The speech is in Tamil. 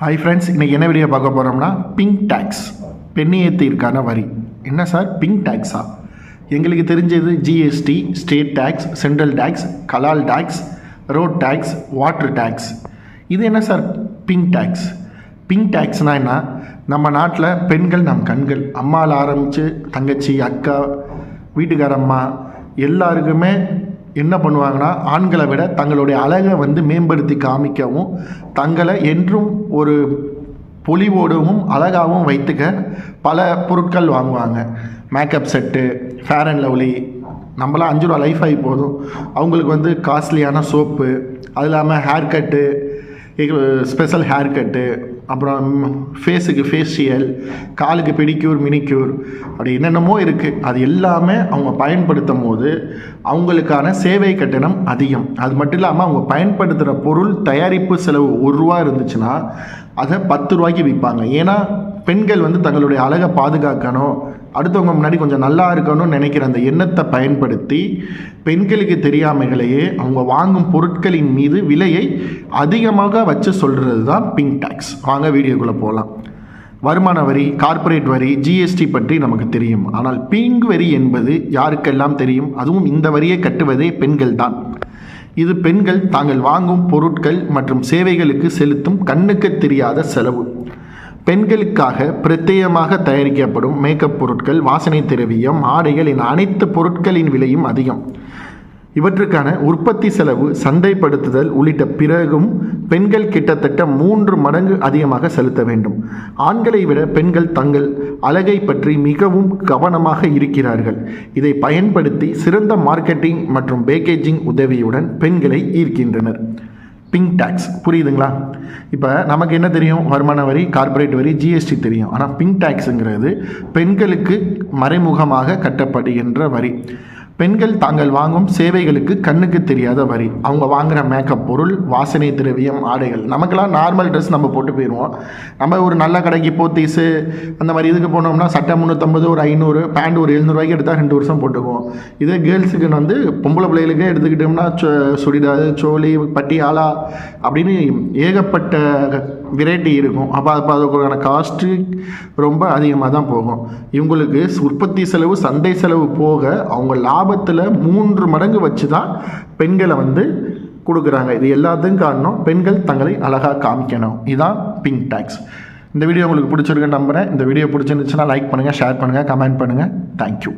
ஹாய் ஃப்ரெண்ட்ஸ் இன்றைக்கி என்ன வீடியோ பார்க்க போகிறோம்னா பிங்க் டேக்ஸ் பெண்ணியத்திற்கான வரி. என்ன சார் பிங்க் டேக்ஸா எங்களுக்கு தெரிஞ்சது GST state tax central tax கலால் tax road tax water tax இது என்ன சார் பிங்க் டேக்ஸ் பிங்க் டேக்ஸ்னால் என்ன? நம்ம நாட்டில் பெண்கள் நம் கண்கள். அம்மாவில் ஆரம்பித்து தங்கச்சி அக்கா வீட்டுக்காரம்மா எல்லாருக்குமே என்ன பண்ணுவாங்கன்னா ஆண்களை விட தங்களுடைய அழகை வந்து மேம்படுத்தி காமிக்கவும் தங்களை என்றும் ஒரு பொலிவோடவும் அழகாகவும் வைத்துக்க பல பொருட்கள் வாங்குவாங்க. Makeup set fair and lovely நம்மளாம் அஞ்சு ரூபா லைஃப் ஆகி போதும். அவங்களுக்கு வந்து காஸ்ட்லியான சோப்பு அது இல்லாமல் hair cut special hair cut அப்புறம் ஃபேஸுக்கு ஃபேஷியல் காலுக்கு பெடிக்யூர் மினிக்யூர் அப்படி என்னென்னமோ இருக்குது அது எல்லாமே அவங்க பயன்படுத்தும் போது அவங்களுக்கான சேவை கட்டணம் அதிகம். அது மட்டும் இல்லாமல் அவங்க பயன்படுத்துகிற பொருள் தயாரிப்பு செலவு ஒரு ரூபா இருந்துச்சுன்னா அதை பத்து ரூபாய்க்கு விற்பாங்க. ஏன்னா பெண்கள் வந்து தங்களுடைய அழகை பாதுகாக்கணும். அடுத்தவங்க முன்னாடி கொஞ்சம் நல்லா இருக்கணும்னு நினைக்கிற அந்த எண்ணத்தை பயன்படுத்தி பெண்களுக்கு தெரியாமைகளையே அவங்க வாங்கும் பொருட்களின் மீது விலையை அதிகமாக வச்சு சொல்கிறது தான் பிங்க் டேக்ஸ் வாங்க வீடியோக்குள்ளே போகலாம் வருமான வரி கார்ப்பரேட் வரி ஜிஎஸ்டி பற்றி நமக்கு தெரியும். ஆனால் பிங்க் வரி என்பது யாருக்கெல்லாம் தெரியும்? அதுவும் இந்த வரியை கட்டுவதே பெண்கள் தான். இது பெண்கள் தாங்கள் வாங்கும் பொருட்கள் மற்றும் சேவைகளுக்கு செலுத்தும் கண்ணுக்கு தெரியாத செலவு. பெண்களுக்காக பிரத்யேகமாக தயாரிக்கப்படும் மேக்கப் பொருட்கள் வாசனை திரவியம் ஆடைகள் என அனைத்து பொருட்களின் விலையும் அதிகம். இவற்றுக்கான உற்பத்தி செலவு சந்தைப்படுத்துதல் உள்ளிட்ட பிறகும் பெண்கள் கிட்டத்தட்ட மூன்று மடங்கு அதிகமாக செலுத்த வேண்டும். ஆண்களை விட பெண்கள் தங்கள் அழகை பற்றி மிகவும் கவனமாக இருக்கிறார்கள். இதை பயன்படுத்தி சிறந்த மார்க்கெட்டிங் மற்றும் பேக்கேஜிங் உதவியுடன் பெண்களை ஈர்க்கின்றனர். பிங்க் டேக்ஸ் புரியுதுங்களா? இப்போ நமக்கு என்ன தெரியும்? வருமான வரி கார்ப்பரேட் வரி ஜிஎஸ்டி தெரியும். ஆனால் பிங்க் டேக்ஸுங்கிறது பெண்களுக்கு மறைமுகமாக கட்டப்படுகின்ற வரி. பெண்கள் தாங்கள் வாங்கும் சேவைகளுக்கு கண்ணுக்கு தெரியாத வரி. அவங்க வாங்குகிற மேக்கப் பொருள் வாசனை திரவியம் ஆடைகள். நமக்கெல்லாம் நார்மல் ட்ரெஸ் நம்ம போட்டு போயிடுவோம். நம்ம ஒரு நல்ல கடைக்கு போத்தீஸு அந்த மாதிரி இதுக்கு போனோம்னா சட்டை முந்நூற்றம்பது ஒரு ஐநூறு பேண்ட் ஒரு எழுநூறுவாய்க்கு எடுத்தால் ரெண்டு வருஷம் போட்டுக்குவோம். இதே கேர்ள்ஸுக்கு வந்து பொம்பளை பிள்ளைகளுக்கே எடுத்துக்கிட்டோம்னா சுடிதார் சோழி பட்டியாலா அப்படின்னு ஏகப்பட்ட வெரைட்டி இருக்கும். அப்போ அப்போ அதுக்குள்ளான காஸ்ட்டு ரொம்ப அதிகமாக தான் போகும். இவங்களுக்கு உற்பத்தி செலவு சந்தை செலவு போக அவங்க லாபம் லாபத்தில் மூன்று மடங்கு வச்சு தான் பெண்களை வந்து கொடுக்குறாங்க. இது எல்லாத்துக்கும் காரணம் பெண்கள் தங்களை அழகாக காமிக்கணும். இதுதான் பிங்க் டேக்ஸ் இந்த வீடியோ உங்களுக்கு பிடிச்சிருக்குன்னு நம்புகிறேன் இந்த வீடியோ பிடிச்சிருந்துச்சுன்னா லைக் பண்ணுங்கள் ஷேர் பண்ணுங்கள் கமெண்ட் பண்ணுங்கள் தேங்க்யூ